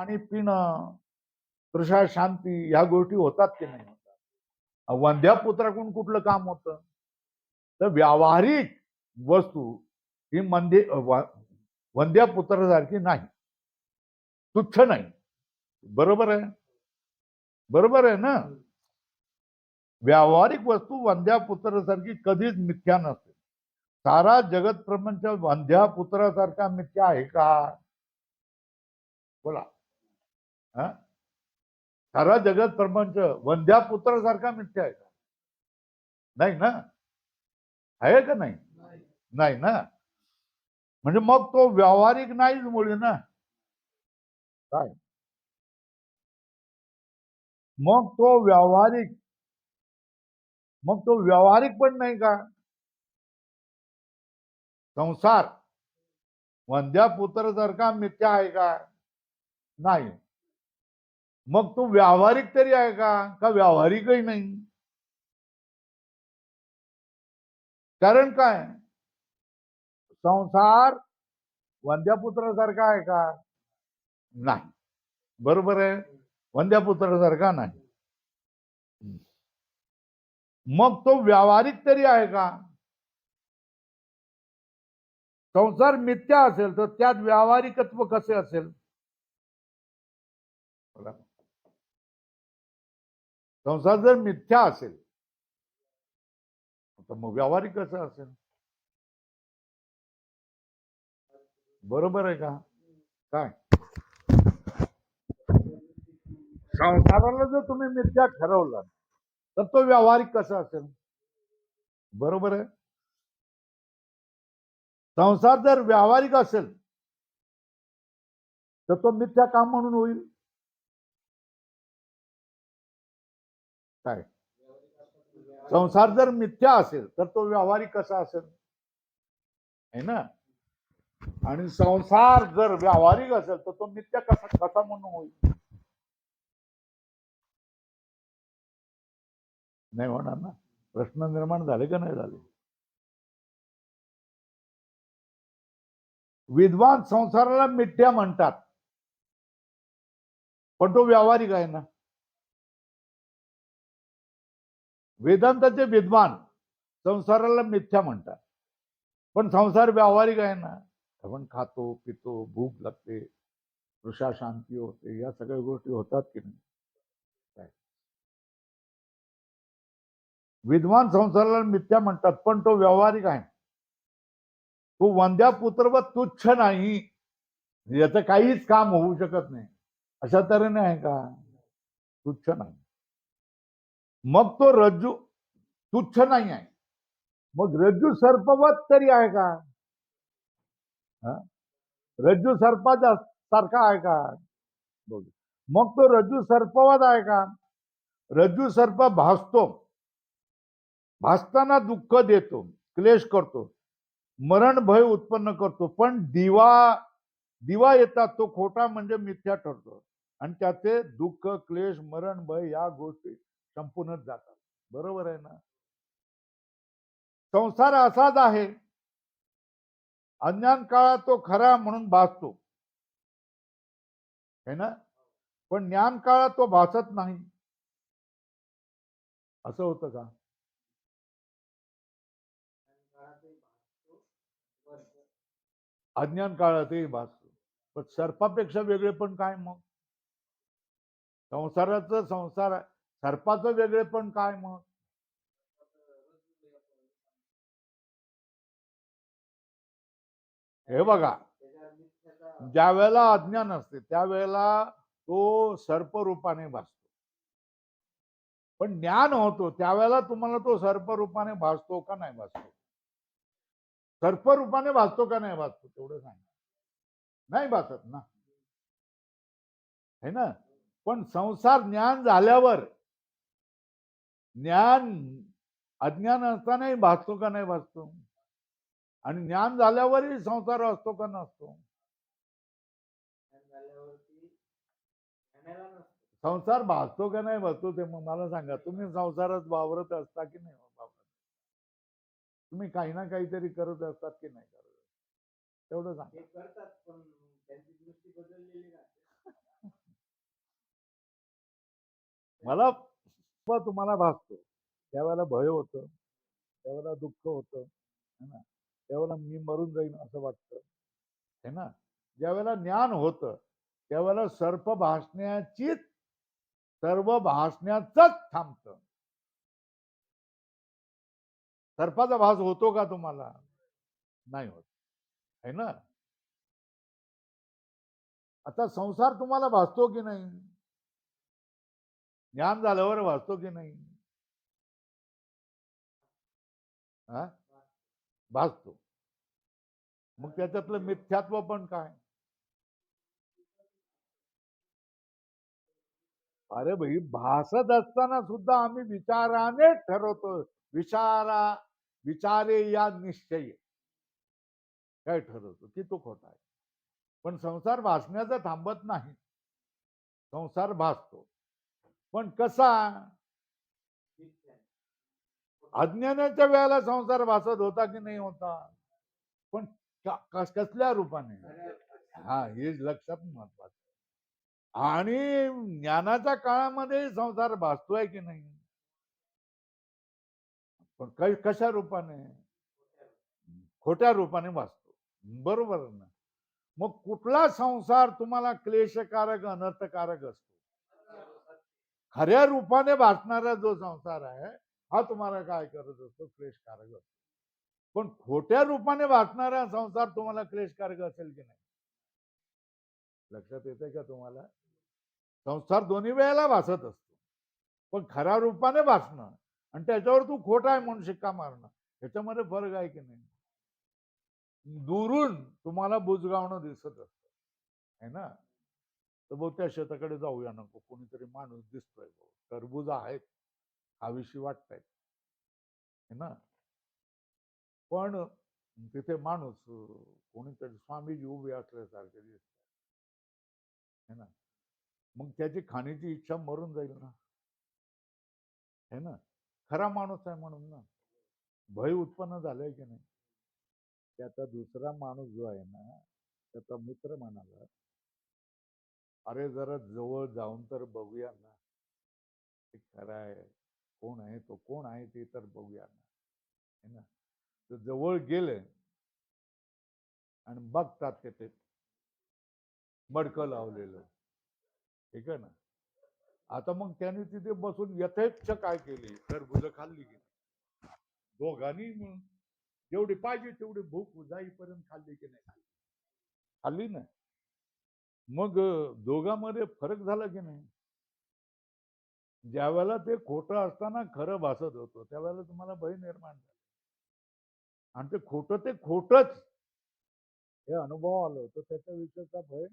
पाणी पिणं. तृषा शांती ह्या गोष्टी होतात की नाही होतात? वंध्या पुत्राकडून कुठलं काम होतं? तर व्यावहारिक वस्तू ही मंदे वंध्या पुत्रासारखी नाही. तुच्छ नाही. बरोबर आहे? बरोबर आहे ना? व्यावहारिक वस्तू वंध्या पुत्रासारखी कधीच मिथ्या नसते. सारा जगत प्रपंच वंध्या पुत्रासारखा मिथ्या आहे का? बोला? सारा जगत प्रपंच वंध्या पुत्रासारखा मिथ्या आहे का? नाही ना? आहे का नाही? नाही ना? म्हणजे मग तो व्यावहारिक नाहीच मुळे ना? काय? मग तो व्यावहारिक. मग तो व्यावहारिक पण नाही का? संसार. वंध्या पुत्रासारखा मिथ्या आहे का? नाही. मग तो व्यावहारिक तरी आहे का? का व्यावहारिकही नाही? कारण काय? संसार वंद्यापुत्रासारखा आहे का? नाही. बरोबर आहे? वंद्यापुत्रासारखा नाही. मग तो व्यावहारिक तरी आहे का? संसार मिथ्या असेल, तर त्यात व्यावहारिकत्व कसे असेल. संसार जर मिथ्या असेल तर मग व्यावहारिक कसं असेल बरोबर आहे का काय संसाराला जर तुम्ही मिथ्या ठरवलं तर तो व्यावहारिक कसा असेल बरोबर आहे संसार जर व्यावहारिक असेल तर तो मिथ्या काम म्हणून होईल काय? संसार जर मिथ्या असेल तर तो व्यावहारिक कसा असेल? है ना? आणि संसार जर व्यावहारिक असेल तर तो मिथ्या कसा कसा म्हणून होईल? नाही होणार ना? प्रश्न निर्माण झाले का नाही झाले? विद्वान संसाराला मिथ्या म्हणतात. पण तो व्यावहारिक आहे ना? वेदांताचे विद्वान संसाराला मिथ्या म्हणतात. पण संसार व्यावहारिक आहे ना. आपण खातो पितो भूक लागते वृषा शांती होते या सगळ्या गोष्टी होतात की नाही? विद्वान संसाराला मिथ्या म्हणतात पण तो व्यावहारिक आहे. तो वंद्या पुत्र व तुच्छ नाही. याचं काहीच काम होऊ शकत नाही. अशा तऱ्हेने आहे का? तुच्छ नाही. मग तो रज्जू तुच्छ नाही आहे. मग रज्जू सर्पवत तरी आहे का? हा? रज्जू सर्पा सारखा आहे का? बघ मग तो रज्जू सर्पवत आहे का? रज्जू सर्प भासतो. भासताना दुःख देतो क्लेश करतो मरण भय उत्पन्न करतो. पण दिवा दिवा येतात तो खोटा म्हणजे मिथ्या ठरतो. आणि त्याचे दुःख क्लेश मरण भय या गोष्टी संपूनच जातात. बरोबर आहे ना? संसार असाच आहे. अज्ञान काळात तो खरा म्हणून भासतो. है ना? पण ज्ञान काळात तो भासत नाही. असं होतं का? अज्ञान काळातही भासतो. पण सर्पापेक्षा वेगळे पण काय मग? संसाराचं संसार आहे. सर्पाचं वेगळे पण काय मग? हे बघा. ज्या वेळेला अज्ञान असते त्यावेळेला तो सर्प रूपाने भासतो. पण ज्ञान होतो त्यावेळेला तुम्हाला तो सर्प रूपाने भासतो का नाही भासतो? सर्प रूपाने भासतो का नाही भासतो? तेवढं सांगा. नाही भासत ना. है ना? पण संसार ज्ञान झाल्यावर ज्ञान अज्ञान असतानाही भासतो का नाही भासतो. आणि ज्ञान झाल्यावरही संसार असतो का नसतो. संसार भासतो का नाही भासतो ते मग मला सांगा. तुम्ही संसारात वावरत असता की नाही वावरत तुम्ही काही ना काहीतरी करत असतात की नाही करत तेवढं सांगा. मला किंवा तुम्हाला भासतो. त्यावेळेला भय होतं. त्यावेळेला दुःख होतं. है ना? त्यावेळेला मी मरून जाईन असं वाटतं. है ना? ज्यावेळेला ज्ञान होतं त्यावेळेला सर्प भासण्याचीच सर्व भासण्याचंच थांबतं. सर्पाचा भास होतो का तुम्हाला? नाही होत. है ना? आता संसार तुम्हाला भासतो की नाही? ज्ञान झाल्यावर वाचतो की नाही? हा भासतो. मग त्याच्यातलं मिथ्यात्व पण काय? अरे भाई भासत असताना सुद्धा आम्ही विचाराने ठरवतो. विचारा विचारे या निश्चय. काय ठरवतो? की तो खोटा आहे. पण संसार भासण्याचं थांबत नाही. संसार भासतो. पण कसा? अज्ञानाच्या वेळेला संसार भासत होता की नाही होता? पण कस- कसल्या रूपाने? हा हे लक्षात महत्वाचं आणि ज्ञानाच्या काळामध्ये संसार भासतोय की नाही? पण कशा रूपाने? खोट्या रूपाने भासतो. बरोबर ना? मग कुठला संसार तुम्हाला क्लेशकारक अनर्थकारक असतो? खऱ्या रूपाने भासणारा जो संसार आहे हा तुम्हाला काय करत असतो? क्लेशकारक असतो. पण खोट्या रूपाने भासणारा संसार तुम्हाला क्लेशकारक असेल की नाही? लक्षात येते का तुम्हाला? संसार दोन्ही वेळेला भासत असतो. पण खऱ्या रूपाने भासणं आणि त्याच्यावर तू खोटा आहे म्हणून शिक्का मारणं ह्याच्यामध्ये फरक आहे की नाही? दुरून तुम्हाला बुजगावणं दिसत असत. है ना? तर भाऊ त्या शेताकडे जाऊया नको. कोणीतरी माणूस दिसतोय भाऊ. टरबूज आहेत. हवीशी वाटतायत. है ना? पण तिथे माणूस कोणीतरी स्वामीजी उभे असल्यासारखे दिसत है ना? मग त्याची खाण्याची इच्छा मरून जाईल ना? है ना? खरा माणूस आहे म्हणून ना? भय उत्पन्न झालंय की नाही? त्याचा दुसरा माणूस जो आहे ना त्याचा मित्र म्हणाला अरे जरा जवळ जाऊन तर बघूया ना. ते खरं आहे. कोण आहे तो? कोण आहे ते तर बघूया ना. है ना? तर जवळ गेले आणि बघतात ते ते. मडकं लावलेलं. ठीक आहे ना? आता मग त्याने तिथे बसून यथेच्छ काय केली? टरबुजं खाल्ली गेली दोघांनी मिळून. जेवढी पाहिजे तेवढी भूक जाईपर्यंत खाल्ली की नाही खाल्ली? खाल्ली ना? मग दोघांमध्ये फरक झाला की नाही? ज्यावेळेला ते खोटं असताना खरं भासत होतं त्यावेळेला तुम्हाला भय निर्माण झाला. आणि ते खोटं ते खोटच हे अनुभव आलं होतं त्याच्याविषयीचा भय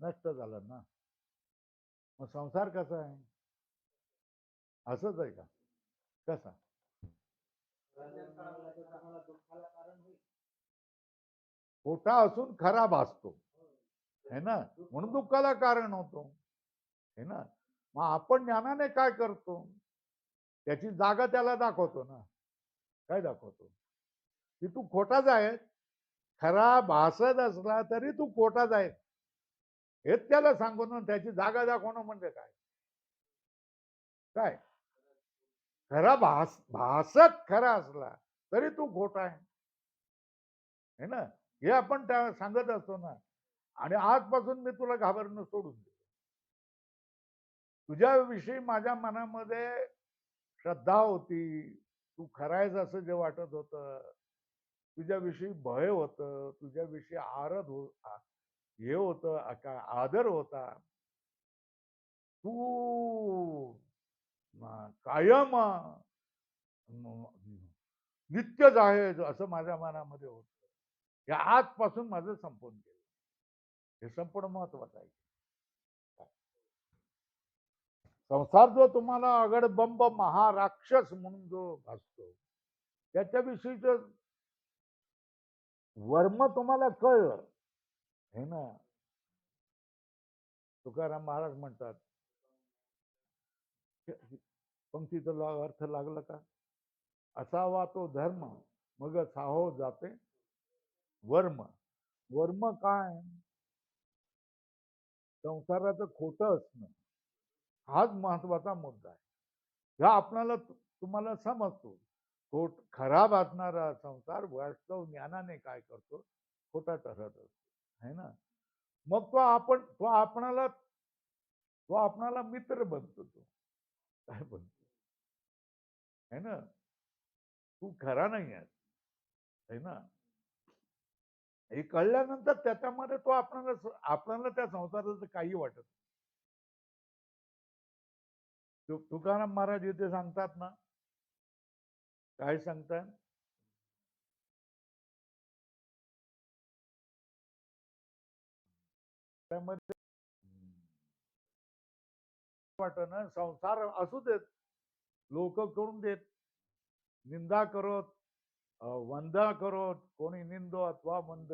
नष्ट झाला ना. मग संसार कसा आहे? असंच आहे का? कसा? खोटा असून खरा भासतो. है ना? म्हणून दुःखाला कारण होतो. है ना? मग आपण ज्ञानाने काय करतो? त्याची जागा त्याला दाखवतो ना. काय दाखवतो? की तू खोटाच आहे खरा भासत असला तरी तू खोटाच आहे हेच त्याला सांगून ना त्याची जागा दाखवणं म्हणजे काय? काय? खरा भास भासत खरा असला तरी तू खोटा आहे. ना? हे आपण त्या सांगत असतो ना. आणि आजपासून मी तुला घाबरणं सोडून देतो. तुझ्याविषयी माझ्या मनामध्ये श्रद्धा होती. तू खरायच असं जे वाटत होतं. तुझ्याविषयी भय होतं. तुझ्याविषयी आरद हो हे होतं का आदर होता. तू कायम नित्यच आहे असं माझ्या मनामध्ये होत. हे आजपासून माझं संपून गेलं. हे संपूर्ण महत्वाचं आहे. संसार जो तुम्हाला अगडबंब महाराक्षस म्हणून जो भासतो त्याच्याविषयीच वर्म तुम्हाला कळलं. हे ना? तुकाराम महाराज म्हणतात पंक्तीचा अर्थ लागला का? असावा तो धर्म मग साहो जाते वर्म. वर्म काय? संसाराचं खोटं असणं हाच महत्त्वाचा मुद्दा आहे. ह्या आपणाला तुम्हाला समजतो खोट खराब असणारा संसार वास्तव ज्ञानाने काय करतो? खोटा ठरत असतो है ना? मग तो आपण तो आपणाला तो आपणाला मित्र बनतो तो. काय बनतो? है ना? तू खरा नाही आहे है ना? हे कळल्यानंतर त्याच्यामध्ये तो आपल्याला आपल्याला त्या संसाराचं काही वाटत तुकाराम महाराज इथे सांगतात ना? काय सांगतात? त्यामध्ये वाटत ना संसार असू देत. लोक करून देत. निंदा करत. वंदा करो कोणी निंदो अथवा मंद.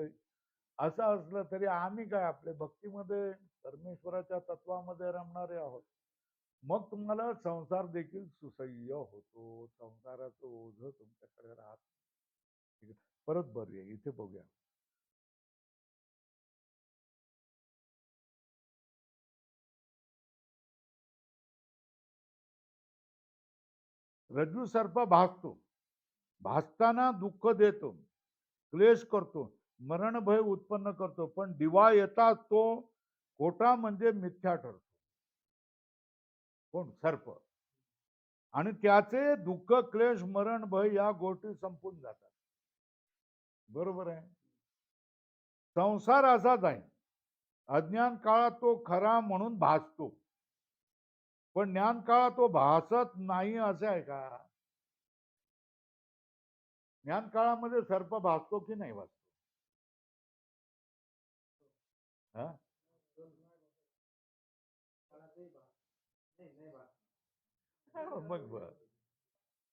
असं असलं तरी आम्ही काय आपले भक्तीमध्ये परमेश्वराच्या तत्वामध्ये रमणारे आहोत. मग तुम्हाला संसार देखील सुसह्य होतो. संसाराचं ओझ तुमच्याकडे राहत परत बरूया इथे बघूया. रज्जू सर्प भासतो. भासताना दुःख देतो क्लेश करतो मरण भय उत्पन्न करतो पण दिवा येताच तो खोटा म्हणजे मिथ्या ठरतो. कोण? सर्प. आणि त्याचे दुःख क्लेश मरण भय या गोष्टी संपून जातात. बरोबर आहे? संसार असाच आहे. अज्ञान काळात तो खरा म्हणून भासतो. पण ज्ञान काळात तो भासत नाही असे आहे का? ज्ञान काळामध्ये सर्प भासतो की नाही भासतो हा? मग बर.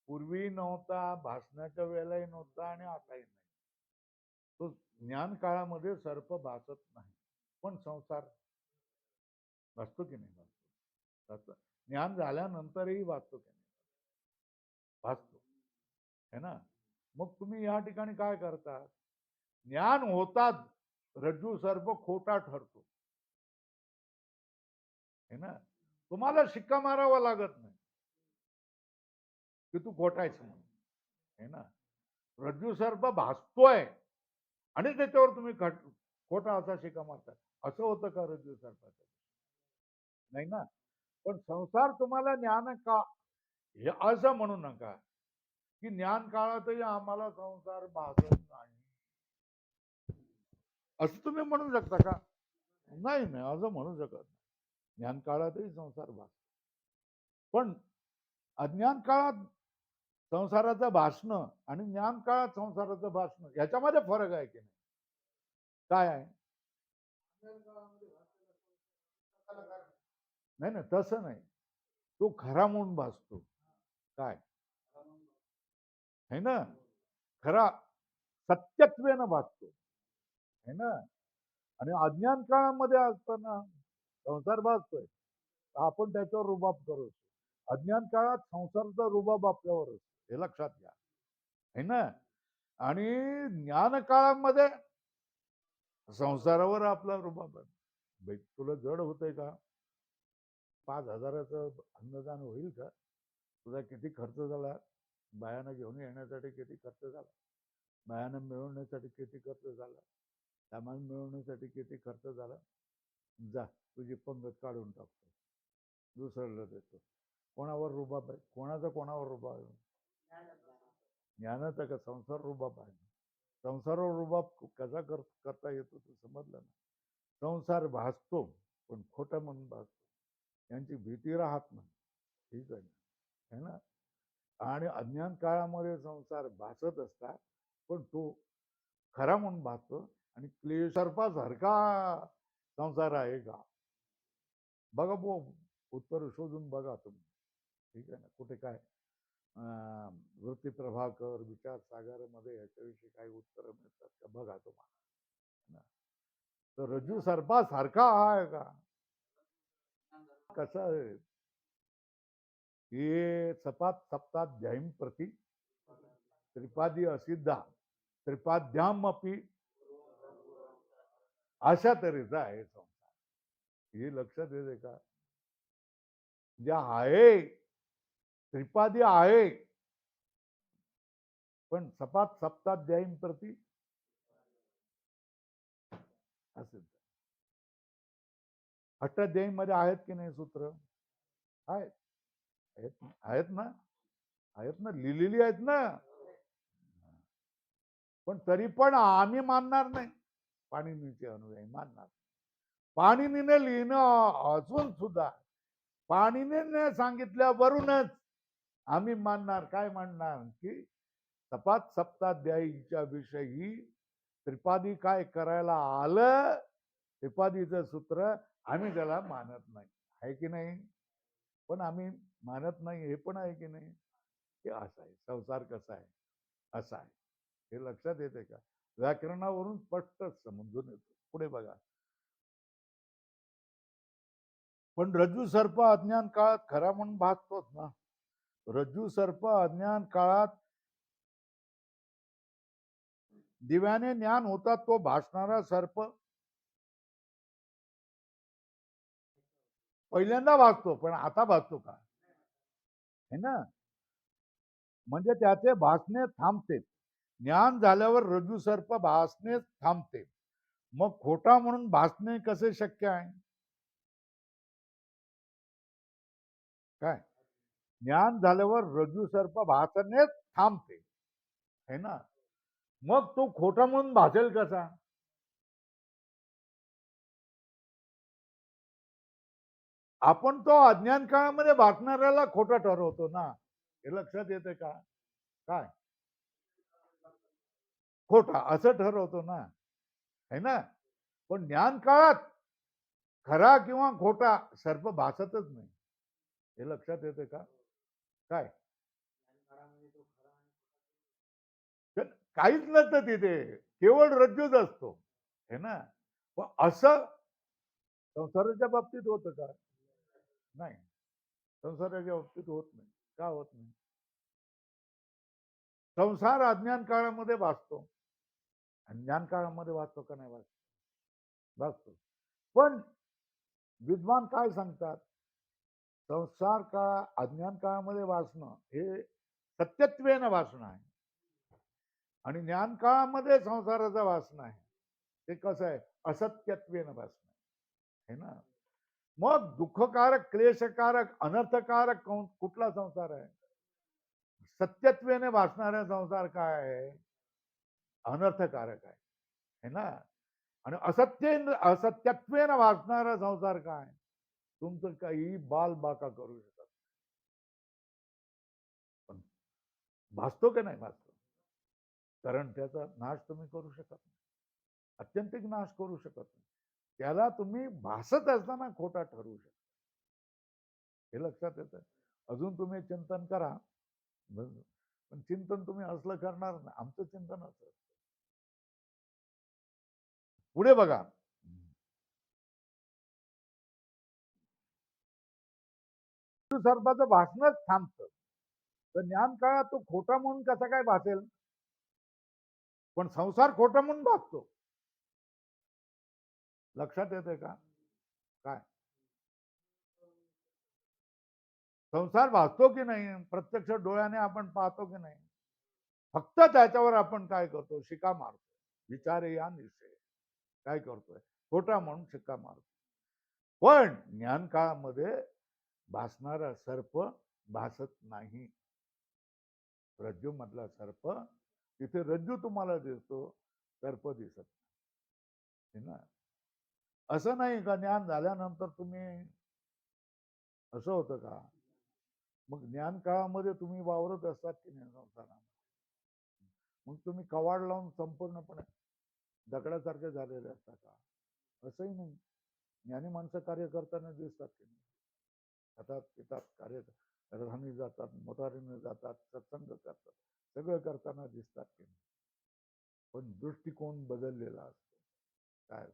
पूर्वी नव्हता भासण्याच्या वेळेलाही नव्हता आणि आताही नाही. तो ज्ञान काळामध्ये सर्प भासत नाही पण संसार भासतो की नाही भासतो? भासतो. ज्ञान झाल्यानंतरही भासतो की नाही? भासतो. है ना? मग तुम्ही या ठिकाणी काय करता? ज्ञान होतात रज्जू सर्प खोटा ठरतो. है ना? तुम्हाला शिक्का मारावा लागत नाही. की तू खोटायचं म्हणून. है ना? रज्जू सर्प भासतोय आणि त्याच्यावर तुम्ही खट खोटा असा शिक्का मारता असं होतं का रज्जू सर्पाचं? नाही ना? पण संसार तुम्हाला ज्ञान का हे असं म्हणू नका. की ज्ञान काळातही आम्हाला संसार भासत नाही. असं तुम्ही म्हणू शकता का? नाही नाही असं म्हणू शकत नाही. ज्ञान काळातही संसार भासतो पण अज्ञान काळात संसाराचं भासणं आणि ज्ञान काळात संसाराचं भासणं याच्यामध्ये फरक आहे की नाही? काय आहे? नाही नाही तसं नाही. तो खरा म्हणून भासतो. काय? है ना? खरा सत्यत्वेनं भासतो है ना? आणि अज्ञान काळामध्ये असताना संसार भासतोय. तर आपण त्याच्यावर रुबाब करू अज्ञान काळात संसाराचा रुबाब आपल्यावर असतो. हे लक्षात घ्या. है ना? आणि ज्ञान काळामध्ये संसारावर आपला रुबाब आहे. तुला जड होतंय का? पाच हजाराचं अन्नदान होईल का? तुझा किती खर्च झाला? बायानं घेऊन येण्यासाठी किती खर्च झाला? बायानं मिळवण्यासाठी किती खर्च झाला? सामान मिळवण्यासाठी किती खर्च झाला? जा तुझी पंगत काढून टाकतो. दुसऱ्याला देतो. कोणावर रुबाब आहे? कोणाचा कोणावर रुबाब आहे? ज्ञानाचा का? संसार रुबाब आहे. संसारावर रुबाब कसा कर करता येतो तो समजलं ना. संसार भासतो पण खोटा म्हणून भासतो. यांची भीती राहत नाही. ठीक आहे ना? है ना? आणि अज्ञान काळामध्ये संसार भासत असतात पण तो खरा म्हणून भासतो आणि क्लेशर्पासारखा संसार आहे का? बघा बो उत्तर शोधून बघा तुम्ही. ठीक आहे ना? कुठे काय? वृत्ती प्रभाकर विचार सागरमध्ये याच्याविषयी काही उत्तर मिळतात का? बघा तुम्हाला. है ना? तर रज्जू सर्पासारखा आहे का? कसं हे सपात सप्ताध्यायी प्रति त्रिपादी असिद्धा, त्रिपाद्याम अपि अशा तऱ्हेचा आहे संसार. हे लक्षात येते का? जे आहे, त्रिपादी आहे, पण सपात सप्ताध्यायीन प्रती असेल अष्टाध्यायी आहेत की नाही सूत्र? आहेत. आहेत ना? आहेत ना? लिहिलेली आहेत ना? पण तरी पण आम्ही मानणार नाही. पाणिनीचे अनुयायी मानणार पाणिनीने लिहिणं असून सुद्धा पाणिनीने सांगितल्यावरूनच आम्ही मानणार. काय मानणार? की तपात सप्ताध्यायीच्या विषयी त्रिपादी काय करायला आलं त्रिपादीचं सूत्र आम्ही त्याला मानत नाही. आहे की नाही? पण आम्ही मानत नाही हे पण आहे की नाही? हे असं आहे संसार कसा आहे? असा आहे. हे लक्षात येते का? व्याकरणावरून स्पष्ट समजून येतो. पुढे बघा. पण रज्जू सर्प अज्ञान काळात खरा म्हणून भासतोच ना? रज्जू सर्प अज्ञान काळात दिव्याने ज्ञान होता तो भासणारा सर्प पहिल्यांदा भासतो पण आता भासतो का? है ना? म्हणजे त्याचे भासणे थांबते. ज्ञान झाल्यावर रजू सर्प भासणे थांबते. मग खोटा म्हणून भासणे कसे शक्य आहे? काय? ज्ञान झाल्यावर रजू सर्प भासणेच थांबते. है ना? मग तो खोटा म्हणून भासेल कसा? आपण तो अज्ञान काळामध्ये भासणाऱ्याला खोटा ठरवतो ना हे लक्षात येते का? काय? खोटा असं ठरवतो ना है ना? पण ज्ञान काळात खरा किंवा खोटा सर्प भासतच नाही हे लक्षात येते का? काय? तर काहीच नसतं तिथे केवळ रज्जूच असतो है ना? पण असं संसाराच्या बाबतीत होतं का? नाही. संसाराच्या बाबतीत होत नाही. का होत नाही? संसार अज्ञान काळामध्ये वाचतो ज्ञान काळामध्ये वाचतो का नाही वाचतो वाचतो पण विद्वान काय सांगतात? संसार काळ अज्ञान काळामध्ये वाचणं हे सत्यत्वेनं वाचणं आहे. आणि ज्ञान काळामध्ये संसाराचं वाचणं आहे. ते कसं आहे? असत्यत्वेनं वाचणं आहे. ना? मग दुःखकारक, क्लेशकारक, अनर्थकारक कुठला संसार आहे? सत्यत्वेने वाचणारा संसार काय आहे? अनर्थकारक आहे. है ना? आणि असत्य असत्यत्वेनं वाचणारा संसार काय? तुमचं काही बाल बाका करू शकत पण भासतो की नाही भासतो? कारण त्याचा नाश तुम्ही करू शकत नाही. अत्यंतिक नाश करू शकत नाही. त्याला तुम्ही भासत असताना खोटा ठरवू शकता. हे लक्षात येतं. अजून तुम्ही चिंतन करा. पण चिंतन तुम्ही असलं करणार नाही. आमचं चिंतन असं पुढे बघा. सर्पाचं भाषणच थांबतं. तर ज्ञान काळात तो खोटा म्हणून कसा काय भासेल? पण संसार खोटा म्हणून भासतो. लक्षात येते का? काय? संसार भासतो की नाही? प्रत्यक्ष डोळ्याने आपण पाहतो की नाही? फक्त त्याच्यावर आपण काय करतो? शिका मारतो. विचार या निश्चय काय करतोय? खोटा म्हणून शिक्का मारतो. पण ज्ञान काळामध्ये भासणारा सर्प भासत नाही. रज्जू मधला सर्प तिथे रज्जू तुम्हाला दिसतो सर्प दिसत नाही. ना? असं नाही का ज्ञान झाल्यानंतर तुम्ही असं होतं का? मग ज्ञान काळामध्ये तुम्ही वावरत असतात की नाही संसारामध्ये? मग तुम्ही कवाड लावून संपूर्णपणे दगडासारखे झालेले असता का? असंही नाही. ज्ञानी माणसं कार्य करताना दिसतात की नाही? खातात पितात कार्य राहणी जातात मोटारीने जातात सत्संग करतात सगळं करताना दिसतात की नाही? पण दृष्टिकोन बदललेला असतो. काय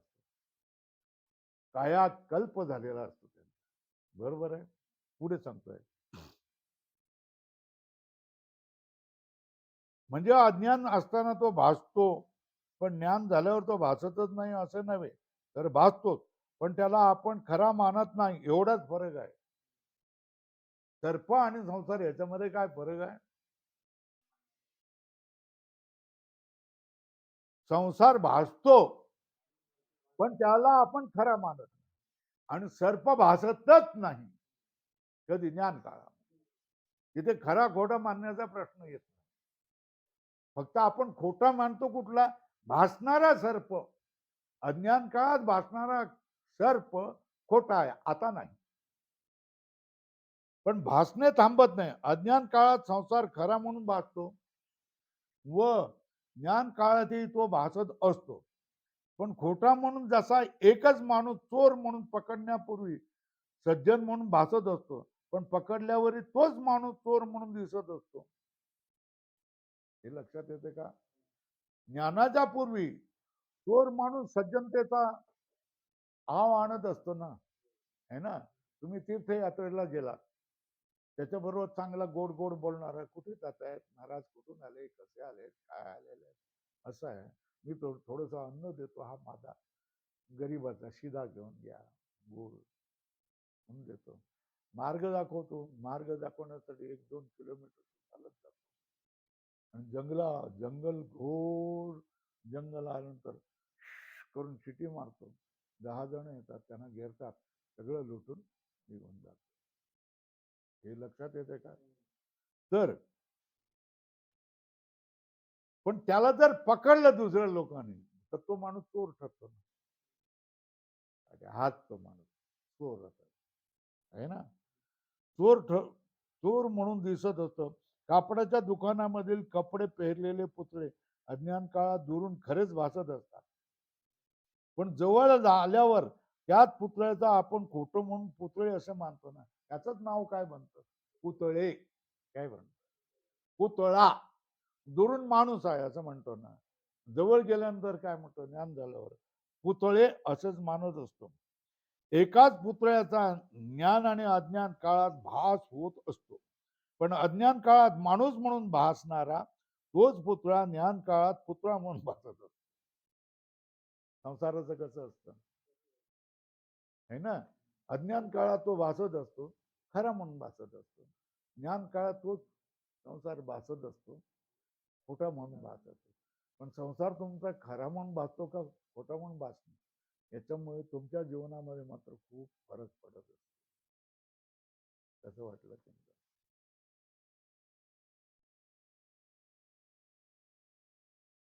असतो काया कल्प झालेला असतो त्यांचा. बरोबर आहे? पुढे सांगतोय. म्हणजे अज्ञान असताना तो भासतो पण ज्ञान झाल्यावर तो भासतच नाही असं नव्हे. तर भासतोच पण त्याला आपण खरा मानत नाही एवढाच फरक आहे. सर्प आणि संसार याच्यामध्ये काय फरक आहे? संसार भासतो पण त्याला आपण खरा मानत आणि सर्प भासतच नाही. कधी ज्ञान काळा तिथे खरा खोटा मानण्याचा प्रश्न येत नाही. फक्त आपण खोटा मानतो कुठला? भासणारा सर्प. अज्ञान काळात भासणारा सर्प खोटा आहे आता नाही. पण भासणे थांबत नाही. अज्ञान काळात संसार खरा म्हणून भासतो. व ज्ञान काळातही तो भासत असतो. पण खोटा म्हणून जसा एकच माणूस चोर म्हणून पकडण्यापूर्वी सज्जन म्हणून भासत असतो पण पकडल्यावरही तोच माणूस चोर म्हणून दिसत असतो. हे लक्षात येते का? ज्ञानाच्या पूर्वी चोर माणूस सज्जनतेचा आव आणत असतो ना है ना? तुम्ही तीर्थयात्रेला गेलात. त्याच्याबरोबर चांगला गोड गोड बोलणार कुठे जात आहेत महाराज कुठून आले? कसे आले काय आलेले असं आहे. मी तो थोडंसं अन्न देतो हा माझा गरीबाचा शिधा घेऊन घ्या गुळ म्हणून देतो. मार्ग दाखवतो. मार्ग दाखवण्यासाठी एक दोन किलोमीटर चालत जातो. आणि जंगला जंगल घोर जंगल आल्यानंतर करून शिटी मारतो. दहा जण येतात त्यांना घेरतात. सगळं लुटून निघून जातो. हे लक्षात येते का? तर पण त्याला जर पकडलं दुसऱ्या लोकांनी तर तो माणूस चोर ठरतो ना. हाच तो माणूस. चोर आहे ना? चोर ठ चोर म्हणून दिसत असतं. कापडाच्या दुकानामधील कपडे पेरलेले पुतळे अज्ञान काळात दुरून खरेच भासत असतात. पण जवळ आल्यावर त्याच पुतळ्याचा आपण खोटं म्हणून पुतळे असं मानतो ना. त्याच नाव काय म्हणतं पुतळे. काय म्हणतो पुतळा. दुरून माणूस आहे असं म्हणतो ना. जवळ गेल्यानंतर काय म्हणतो? ज्ञान झाल्यावर. पुतळे असंच मानत असतो. एकाच पुतळ्याचा ज्ञान आणि अज्ञान काळात भास होत असतो. पण अज्ञान काळात माणूस म्हणून भासणारा तोच पुतळा ज्ञान काळात पुतळा म्हणून भासत असतो. संसाराचं कसं असतं? है ना? अज्ञान काळात तो भासत असतो. खरा म्हणून भासत असतो. ज्ञान काळात तोच संसार भासत असतो. खोटा म्हणून भासत पण संसार तुमचा खरा म्हणून भासतो का खोटा म्हणून भासतो याच्यामुळे तुमच्या जीवनामध्ये मात्र खूप फरक पडत असतो. कसं वाटलं तुमचं